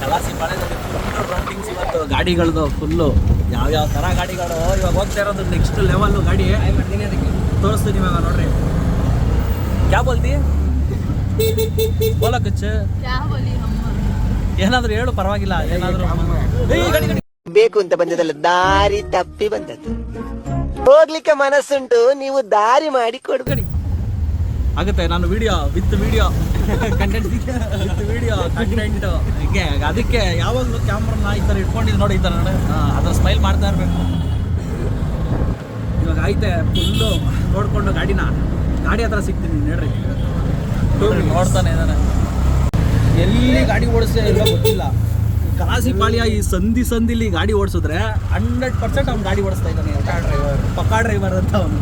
ಕಲಾಸಿ ಗಾಡಿಗಳದ್ದು full ಯಾವ್ಯಾವ ತರ ಗಾಡಿಗಳು ಇವಾಗ ಹೋಗ್ತಾ ಇರೋದು ನೆಕ್ಸ್ಟ್ ಲೆವೆಲ್ ಗಾಡಿ. ತೋರಿಸ್ತೀನಿ ಇವಾಗ ನೋಡ್ರಿ. ಕ್ಯಾ ಬೋಲ್ತಿ ಕಚ್ಚ? ಏನಾದ್ರು ಹೇಳು ಪರವಾಗಿಲ್ಲ ಏನಾದ್ರು. ಬೇಕು ಅಂತ ಬಂದದಲ್ಲ ದಾರಿ ತಪ್ಪಿ ಬಂದದ್ದು. ಹೋಗ್ಲಿಕ್ಕೆ ಮನಸ್ಸುಂಟು ನೀವು ದಾರಿ ಮಾಡಿ ಕೊಡ್ಬೇಡಿ ಆಗುತ್ತೆ ನಾನು video with video content with video content ಹಿಂಗೆ ಅದಕ್ಕೆ ಯಾವಾಗಲೂ ಕ್ಯಾಮ್ರನ್ನ ಈ ಥರ ಇಟ್ಕೊಂಡಿದ್ದು ನೋಡಿ ಈ ಥರ ಹಾಂ ಅದ್ರ ಸ್ಮೈಲ್ ಮಾಡ್ತಾ ಇರಬೇಕು. ಇವಾಗ ಐತೆ ಫುಲ್ಲು ನೋಡಿಕೊಂಡು ಗಾಡಿನ. ಗಾಡಿ ಹತ್ರ ಸಿಗ್ತೀನಿ ನೋಡ್ರಿ. ನೋಡ್ತಾನೆ ಇದ್ದಾನೆ ಎಲ್ಲಿ ಗಾಡಿ ಓಡಿಸ್ತಾ ಇಲ್ಲ ಗೊತ್ತಿಲ್ಲ. ಕಲಾಸಿ ಪಾಳಿಯ ಈ ಸಂಧಿ ಸಂಧಿಲಿ ಗಾಡಿ ಓಡಿಸಿದ್ರೆ ಹಂಡ್ರೆಡ್ ಪರ್ಸೆಂಟ್ ಅವ್ನು ಗಾಡಿ ಓಡಿಸ್ತಾ ಇದ್ದಾನೆ. ಪಕ್ಕಾ ಡ್ರೈವರ್ ಅಂತ ಅವನು.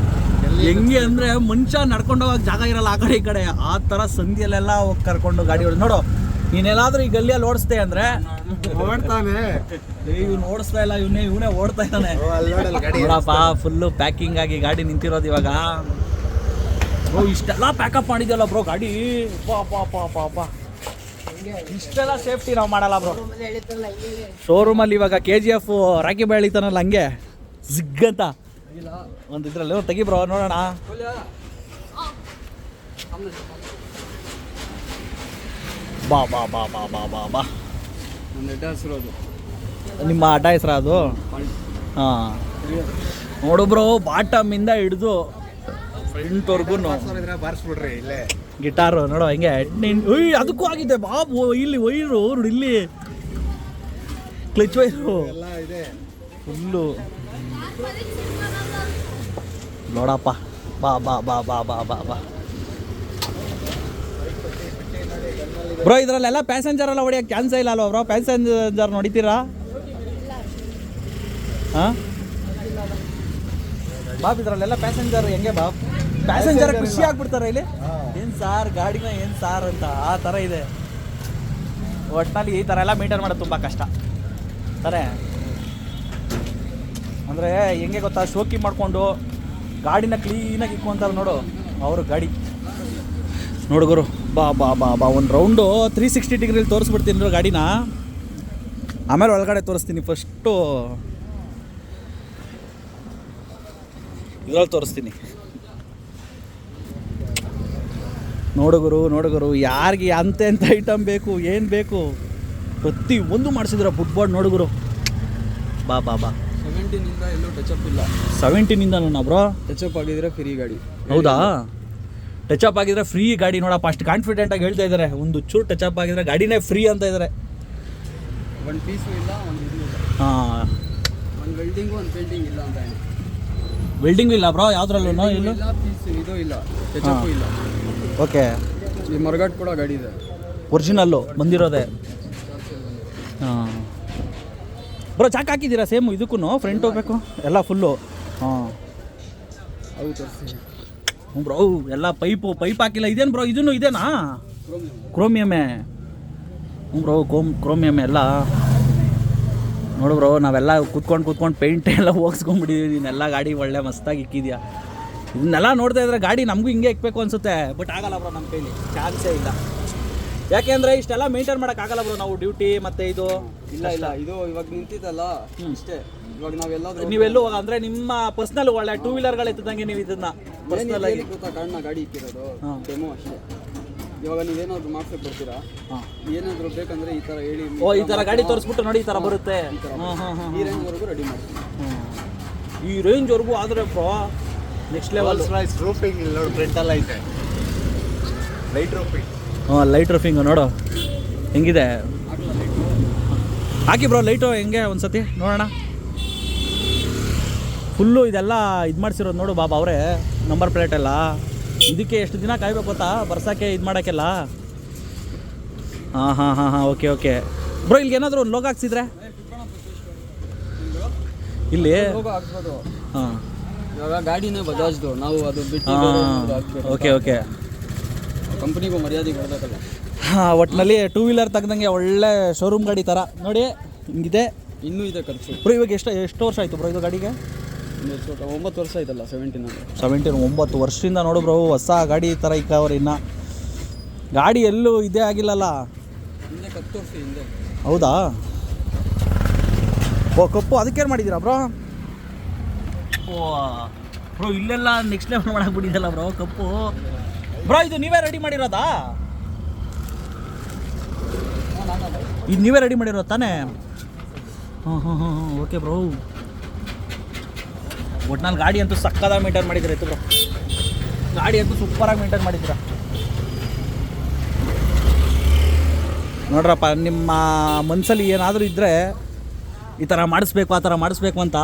ಹೆಂಗೆ ಅಂದ್ರೆ ಮನುಷ್ಯ ನಡ್ಕೊಂಡು ಹೋಗಕ್ ಜಾಗ ಇರಲ್ಲ ಆ ಕಡೆ ಈ ಕಡೆ. ಆ ತರ ಸಂಧಿಯಲ್ಲೆಲ್ಲ ಹೋಗಿ ಕರ್ಕೊಂಡು ಗಾಡಿ ಹೊಡೆದು. ನೋಡು ನೀನೆಲ್ಲಾದ್ರೂ ಈ ಗಲ್ಲಿಯಲ್ಲಿ ಓಡಿಸ್ತೆ ಅಂದ್ರೆ ಓಡ್ತಾನೆ. ಇವ್ನು ಓಡಿಸ್ತಾ ಇಲ್ಲ ಇವನೇ ಇವನೇ ಓಡ್ತಾ ಇದ್ದಾನೆ. ಅಲ್ಲಿ ನೋಡಲ್ಲ ಗಾಡಿ ನೋಡಪ್ಪ ಫುಲ್ಲು ಪ್ಯಾಕಿಂಗ್ ಆಗಿ ಗಾಡಿ ನಿಂತಿರೋದು ಇವಾಗ. ಓ ಇಷ್ಟೆಲ್ಲ ಪ್ಯಾಕಪ್ ಮಾಡಿದ್ಯಲ್ಲ ಬ್ರೋ ಗಾಡಿ. ಪಾ ಪಾ ಪಾ ಪಾ ಪಾ. ಇಷ್ಟೆಲ್ಲ ಸೇಫ್ಟಿ ನಾವು ಮಾಡಲ್ಲ ಬ್ರೋ ಶೋರೂಮಲ್ಲಿ ಇವಾಗ ಕೆ ಜಿ ಎಫ್ ರಾಕಿ ಬೆಳಿತಾನಲ್ಲ ಹಂಗೆ. ಸಿಗ್ಗಂತ. ಒಂದು ಇದ್ರಲ್ಲಿ ಒಂದು ತೆಗಿ ಬ್ರೋ ನೋಡೋಣ. ಬಾ ಬಾ ಬಾ ಬಾ ಬಾ ಬಾ ಬಾ. ನಿಮ್ಮ ಅಡ್ಡ ಹೆಸರ ಅದು? ಹಾಂ. ನೋಡು ಬ್ರೋ ಬಾಟಮಿಂದ ಹಿಡಿದು ಫ್ರೆಂಟ್ವರೆಗೂ ಬಾರಿಸ್ಬಿಡ್ರಿ ಇಲ್ಲೇ. ಗಿಟಾರು ನೋಡೋ ಹಿಂಗೆ. ನಿನ್ ಉಯ್ ಅದಕ್ಕೂ ಆಗಿದೆ ಬಾಬು ಇಲ್ಲಿ ವೈರು ನೋಡು ಇಲ್ಲಿ. Clutch wire. ಎಲ್ಲ ಇದೆ. ಫುಲ್ಲು. ನೋಡಪ್ಪ. ಬಾ ಬಾ ಬಾ ಬಾ ಬಾ ಬಾ ಬಾ. ಬ್ರೋ ಇದರಲ್ಲೆಲ್ಲ ಪ್ಯಾಸೆಂಜರ್ ಎಲ್ಲ ಹೊಡಿಯೋಕೆ ಕ್ಯಾನ್ಸಲ್ ಇಲ್ಲ ಅಲ್ವಾ ಬ್ರೋ? ಪ್ಯಾಸೆಂಜರ್ ನೋಡಿತೀರಾ ಹಾಂ? ಬಾಬ್ ಇದರಲ್ಲೆಲ್ಲ ಪ್ಯಾಸೆಂಜರ್ ಹೆಂಗೆ ಬಾಬ್? ಪ್ಯಾಸೆಂಜರ್ ಖುಷಿ ಆಗ್ಬಿಡ್ತಾರೆ ಇಲ್ಲಿ? ಏನು ಸಾರ್ ಗಾಡಿನ ಏನು ಸಾರ್ ಅಂತ ಆ ಥರ ಇದೆ. ಒಟ್ಟಿನಲ್ಲಿ ಈ ಥರ ಎಲ್ಲ ಮೀಟರ್ ಮಾಡೋದು ತುಂಬ ಕಷ್ಟ. ಸರಿ. ಅಂದರೆ ಹೆಂಗೆ ಗೊತ್ತಾ? ಶೋಕಿ ಮಾಡಿಕೊಂಡು ಗಾಡಿನ ಕ್ಲೀನಾಗಿ ಇಕ್ಕೊಂತಾರೆ ನೋಡು, ಅವರು ಗಾಡಿ. ನೋಡುಗರು ಬಾ ಬಾ ಬಾ ಬಾ, ಒಂದು ರೌಂಡು ತ್ರೀ ಸಿಕ್ಸ್ಟಿ ಡಿಗ್ರಿಲಿ ತೋರಿಸ್ಬಿಡ್ತೀನಿ ನೋಡು ಗಾಡಿನ. ಆಮೇಲೆ ಒಳಗಡೆ ತೋರಿಸ್ತೀನಿ ಫಸ್ಟು ಇದ್ರಲ್ಲಿ ತೋರಿಸ್ತೀನಿ. ನೋಡುಗರು ನೋಡುಗರು ಯಾರಿಗೆ ಅಂತೆ ಅಂತ ಐಟಮ್ ಬೇಕು, ಏನು ಬೇಕು, ಪ್ರತಿ ಒಂದು ಮಾಡಿಸಿದ್ರ ಫುಟ್ಬಾಲ್ ನೋಡುಗರು ಬಾ ಬಾ ಬಾ. ಸೆವೆಂಟೀನಿಂದ ಎಲ್ಲೂ ಟಚಪ್ ಇಲ್ಲ. ಸೆವೆಂಟೀನಿಂದ ಬ್ರೋ ಟಚಪ್ ಆಗಿದ್ರೆ ಫ್ರೀ ಗಾಡಿ. ಹೌದಾ? ಟಚ್ ಅಪ್ ಆಗಿದ್ರೆ ಫ್ರೀ ಗಾಡಿ ನೋಡಪ್ಪ ಅಷ್ಟು ಕಾನ್ಫಿಡೆಂಟ್ ಆಗಿ ಹೇಳ್ತಾ ಇದ್ದಾರೆ ಒಂದು ಚೂರು ಟಚ್ ಅಪ್ ಆಗಿದ್ರೆ ಗಾಡಿನೇ ಫ್ರೀ ಅಂತ ಇದ್ದಾರೆ ಒಂದು ಪೀಸು ಇಲ್ಲ ಒಂದು ಇದು ಇಲ್ಲ. ಹಾಂ. ಒಂದು ವೆಲ್ಡಿಂಗು ಒಂದು ಪೇಂಟಿಂಗ್ ಇಲ್ಲ ಅಂತ ಹೇಳಿ. ವೆಲ್ಡಿಂಗ್ ಇಲ್ಲ ಬ್ರೋ ಯಾವ್ದ್ರಲ್ಲೂ ಇಲ್ಲ ಇಲ್ಲ ಪೀಸ್ ಇದು ಇಲ್ಲ. ಟಚಪ್ ಹಾ. ಇಲ್ಲ. ಓಕೆ ಈ ಮರಗಟ್ ಕೂಡ ಗಾಡಿ ಇದೆ. ಒರಿಜಿನಲ್ಲು ಬಂದಿರೋದೆ ಹಾಂ ಬ್ರೋ ಚಾಕ್ ಹಾಕಿದ್ದೀರಾ? ಸೇಮ್ ಇದಕ್ಕೂ ಫ್ರಂಟ್ ಹೋಗ್ಬೇಕು? ಎಲ್ಲ ಫುಲ್ಲು ಹಾಂ. ಹ್ಞೂ ಬ್ರೋ ಎಲ್ಲ ಪೈಪು ಪೈಪ್ ಹಾಕಿಲ್ಲ. ಇದೇನು ಬ್ರೋ ಇದೂ ಇದೇನಾ? ಕ್ರೋಮಿಯಮೇ ಹ್ಞೂ ಬ್ರೋ ಕ್ರೋಮ್ ಕ್ರೋಮಿಯಮ್ ಎಲ್ಲ. ನೋಡು ಬ್ರೋ ನಾವೆಲ್ಲ ಕುತ್ಕೊಂಡು ಕೂತ್ಕೊಂಡು ಪೇಂಟ್ ಎಲ್ಲ ಹೋಗಿಸ್ಕೊಂಡ್ಬಿಟ್ಟಿದ್ದೀವಿ ನೀನೆಲ್ಲ ಗಾಡಿ ಒಳ್ಳೆ ಮಸ್ತಾಗಿ ಇಕ್ಕಿದ್ಯಾ? ಇದನ್ನೆಲ್ಲ ನೋಡ್ತಾ ಇದ್ರೆ ಗಾಡಿ ನಮಗೂ ಹಿಂಗೆ ಇಕ್ಬೇಕು ಅನ್ಸುತ್ತೆ. ಬಟ್ ಆಗಲ್ಲ ಬ್ರೋ ನಮ್ಮ ಕೈಲಿ. ಚಾನ್ಸೇ ಇಲ್ಲ. ಯಾಕೆಂದರೆ ಇಷ್ಟೆಲ್ಲ ಮೇಂಟೈನ್ ಆಗಲ್ಲ ಬ್ರೋ ನಾವು ಡ್ಯೂಟಿ ಮತ್ತೆ ಇದು. ಇಲ್ಲ ಇಲ್ಲ ಇದು ಇವಾಗ ನಿಂತಿದ್ದಲ್ಲ ಇಷ್ಟೇ. ಇವಾಗ ನಾವೆಲ್ಲಾದ್ರೂ ನೀವೆಲ್ಲೂ ಹೋಗ- ಅಂದ್ರೆ ನಿಮ್ಮ ಪರ್ಸನಲ್ ಒಳ್ಳೆ ಟೂ ವೀಲರ್ಗಳು ಎತ್ತಿದಂಗೆ ನೀವು ಇದನ್ನ ಪರ್ಸನಲ್ ಆಗಿ. ಕಾರಣ ಗಾಡಿ ಇಕ್ಕಿರೋದು. ಡೆಮೋ ಅಷ್ಟೇ. ಇವಾಗ ನೀವೇನಾದ್ರು ಮಾಡ್ಸಕ್ ಬರ್ತೀರಾ? ಏನಾದ್ರು ಬೇಕಂದ್ರೆ ಈ ತರ ಹೇಳಿ ಓ ಈ ತರ ಗಾಡಿ ತೋರಿಸ್ಬಿಟ್ಟು ನೋಡಿ ಈ ತರ ಬರುತ್ತೆ. ಈ ರೇಂಜ್ ವರೆಗೂ ರೆಡಿ ಮಾಡ್ತೀನಿ ಈ ರೇಂಜ್ವರೆಗೂ ಆದರೆ ಪ್ರೋ ನೆಕ್ಸ್ಟ್ ಲೆವೆಲ್ ರೂಪಿಂಗ್ ಇಲ್ಲ ನೋಡಿ ಪ್ರಿಂಟ್ ಎಲ್ಲ ಐತೆ ಲೈಟ್ ರೂಪಿಂಗ್ ಹಾಂ ಲೈಟ್ ರಫಿಂಗು ನೋಡು. ಹೆಂಗಿದೆ? ಹಾಕಿ ಬ್ರೋ ಲೈಟು ಹೆಂಗೆ ಒಂದ್ಸತಿ? ನೋಡೋಣ. ಫುಲ್ಲು ಇದೆಲ್ಲ ಇದು ಮಾಡಿಸಿರೋದು ನೋಡು ಬಾಬಾ ಅವರೇ ನಂಬರ್ ಪ್ಲೇಟೆಲ್ಲ ಇದಕ್ಕೆ ಎಷ್ಟು ದಿನ ಕಾಯ್ಬೇಕು ಗೊತ್ತಾ? ಬರ್ಸೋಕ್ಕೆ ಇದು ಮಾಡೋಕ್ಕೆಲ್ಲ? ಹಾಂ ಹಾಂ ಹಾಂ ಹಾಂ ಓಕೆ ಓಕೆ ಬ್ರೋ ಇಲ್ಲಿಗೆ ಏನಾದರೂ ಒಂದು ಲೋಗ ಹಾಕ್ಸಿದ್ರೆ? ಇಲ್ಲಿ? ಹಾಂ. ಗಾಡಿನೇ ಬಜಾಜ್ದು. ನಾವು ಅದು ಬಿಟ್ಟು ಓಕೆ ಓಕೆ ಕಂಪ್ನಿಗೂ ಮರ್ಯಾದೆ ಕೊಡ್ಬೇಕಲ್ಲ. ಹಾಂ ಒಟ್ಟಿನಲ್ಲಿ ಟೂ ವೀಲರ್ ತೆಗ್ದಂಗೆ ಒಳ್ಳೆ ಶೋರೂಮ್ ಗಾಡಿ ಥರ ನೋಡಿ ಹಿಂಗಿದೆ. ಇನ್ನೂ ಇದೆ ಖರ್ಚು. ಬ್ರೋ ಇವಾಗ ಎಷ್ಟು ಎಷ್ಟು ವರ್ಷ ಆಯಿತು ಬ್ರೋ ಇದು ಗಾಡಿಗೆ? ವರ್ಷ? ಒಂಬತ್ತು ವರ್ಷ ಆಯ್ತಲ್ಲ ಸೆವೆಂಟೀನ್ ಸೆವೆಂಟೀನ್ ಒಂಬತ್ತು ವರ್ಷದಿಂದ ನೋಡು ಬ್ರೋ ಹೊಸ ಗಾಡಿ ಥರ ಇಕ್ಕವ್ರು ಇನ್ನು. ಗಾಡಿ ಎಲ್ಲೂ ಇದೇ ಆಗಿಲ್ಲಲ್ಲ? ಹಿಂದೆ ಕತ್ತು ತೋರಿಸಿ ಹಿಂದೆ. ಹೌದಾ? ಓ ಕಪ್ಪು ಅದಕ್ಕೇನು ಮಾಡಿದ್ದೀರಾ ಬ್ರೋ? ಓ ಬ್ರೋ ಇಲ್ಲೆಲ್ಲ ನೆಕ್ಸ್ಟ್ ಲೆವೆಲ್ ಮಾಡಾಕ್ಬಿಟ್ಟಿದ್ದಲ್ಲ ಬ್ರೋ ಕಪ್ಪು. ಬ್ರೋ, ಇದು ನೀವೇ ರೆಡಿ ಮಾಡಿರೋದಾ? ಇದು ನೀವೇ ರೆಡಿ ಮಾಡಿರೋದು ತಾನೇ? ಹಾಂ ಹಾಂ ಹಾಂ ಓಕೆ ಬ್ರೋ ಒಟ್ನಲ್ಲಿ ಗಾಡಿ ಅಂತೂ ಸಕ್ಕದಾಗಿ ಮೇಂಟೈನ್ ಮಾಡಿದ್ದೀರ ಇತ್ತು ಬ್ರೋ ಗಾಡಿ ಅಂತೂ ಸೂಪರಾಗಿ ಮೇಂಟೈನ್ ಮಾಡಿದ್ದೀರಾ? ನೋಡ್ರಪ್ಪ, ನಿಮ್ಮ ಮನಸ್ಸಲ್ಲಿ ಏನಾದರೂ ಇದ್ದರೆ ಈ ಥರ ಮಾಡಿಸ್ಬೇಕು, ಆ ಥರ ಮಾಡಿಸ್ಬೇಕು ಅಂತ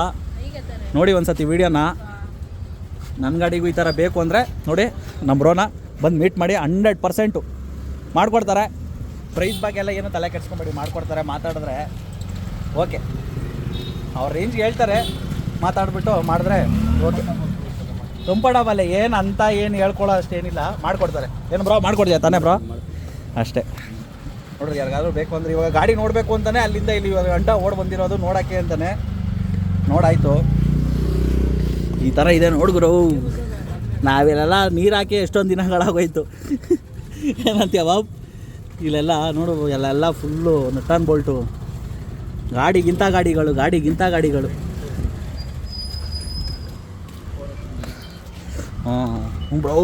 ನೋಡಿ ಒಂದು ಸತಿ ವೀಡಿಯೋನ ನನ್ನ ಗಾಡಿಗೂ ಈ ಥರ ಬೇಕು ಅಂದರೆ ನೋಡಿ, ನಮ್ಮ ಬ್ರೋನ ಬಂದು ಮೀಟ್ ಮಾಡಿ ಹಂಡ್ರೆಡ್ ಪರ್ಸೆಂಟು ಮಾಡಿಕೊಡ್ತಾರೆ. ಪ್ರೈಸ್ ಬಗ್ಗೆ ಎಲ್ಲ ಏನು ತಲೆ ಕೆಡ್ಸ್ಕೊಂಬೇಡಿ, ಮಾಡಿಕೊಡ್ತಾರೆ, ಮಾತಾಡಿದ್ರೆ ಓಕೆ. ಅವ್ರ ರೇಂಜ್ಗೆ ಹೇಳ್ತಾರೆ, ಮಾತಾಡಿಬಿಟ್ಟು ಮಾಡಿದ್ರೆ ಓಕೆ. ಕಂಫರ್ಟಬಲ್ ಏನು ಅಂತ ಏನು ಹೇಳ್ಕೊಳ್ಳೋ ಅಷ್ಟೇನಿಲ್ಲ ಮಾಡಿಕೊಡ್ತಾರೆ. ಏನು ಬ್ರೋ ಮಾಡಿಕೊಡ್ತೀಯ ತಾನೇ ಬ್ರೋ ಅಷ್ಟೇ. ನೋಡ್ರಿ, ಯಾರಿಗಾದ್ರೂ ಬೇಕು ಅಂದ್ರೆ ಇವಾಗ ಗಾಡಿ ನೋಡಬೇಕು ಅಂತಲೇ ಅಲ್ಲಿಂದ ಇಲ್ಲಿ ಇವಾಗ ಗಂಟ ಓಡ್ ಬಂದಿರೋದು ನೋಡೋಕ್ಕೆ ಅಂತಾನೆ. ನೋಡಾಯಿತು. ಈ ಥರ ಇದೆ ನೋಡ್ಗುರು ನಾವಿಲ್ಲೆಲ್ಲ ನೀರು ಹಾಕಿ ಎಷ್ಟೊಂದು ದಿನಗಳಾಗೋಯ್ತು. ಏನಂತೀಯ ಬಾಬ್? ಇಲ್ಲೆಲ್ಲ ನೋಡು ಎಲ್ಲ ಫುಲ್ಲು ನಟನ್ ಬೋಲ್ಟು ಗಾಡಿಗಿಂತ ಗಾಡಿಗಳು ಗಾಡಿಗಿಂತ ಗಾಡಿಗಳು. ಹ್ಞೂ ಬ್ರೌ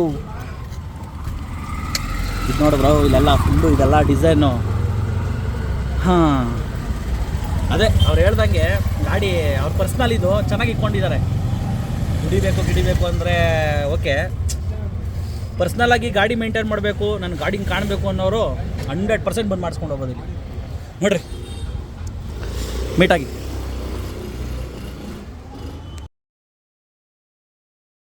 ಇದು ನೋಡು ಬ್ರೋ ಇಲ್ಲೆಲ್ಲ ಫುಲ್ಲು ಇದೆಲ್ಲ ಡಿಸೈನು ಹಾಂ. ಅದೇ, ಅವ್ರು ಹೇಳ್ದಂಗೆ ಗಾಡಿ ಅವ್ರ ಪರ್ಸ್ನಲ್ ಇದು, ಚೆನ್ನಾಗಿ ಇಟ್ಕೊಂಡಿದ್ದಾರೆ. ದುಡಿಬೇಕು, ಗಿಡಿಬೇಕು ಅಂದರೆ ಓಕೆ. ಪರ್ಸ್ನಲಾಗಿ ಗಾಡಿ ಮೇಂಟೈನ್ ಮಾಡಬೇಕು ನನ್ನ ಗಾಡಿನ ಕಾಣಬೇಕು ಅನ್ನೋರು ಹಂಡ್ರೆಡ್ ಪರ್ಸೆಂಟ್ ಬಂದು ಮಾಡಿಸ್ಕೊಂಡು ಹೋಗೋದಿಲ್ಲ. ನೋಡಿರಿ. ಮೀಟಾಗಿ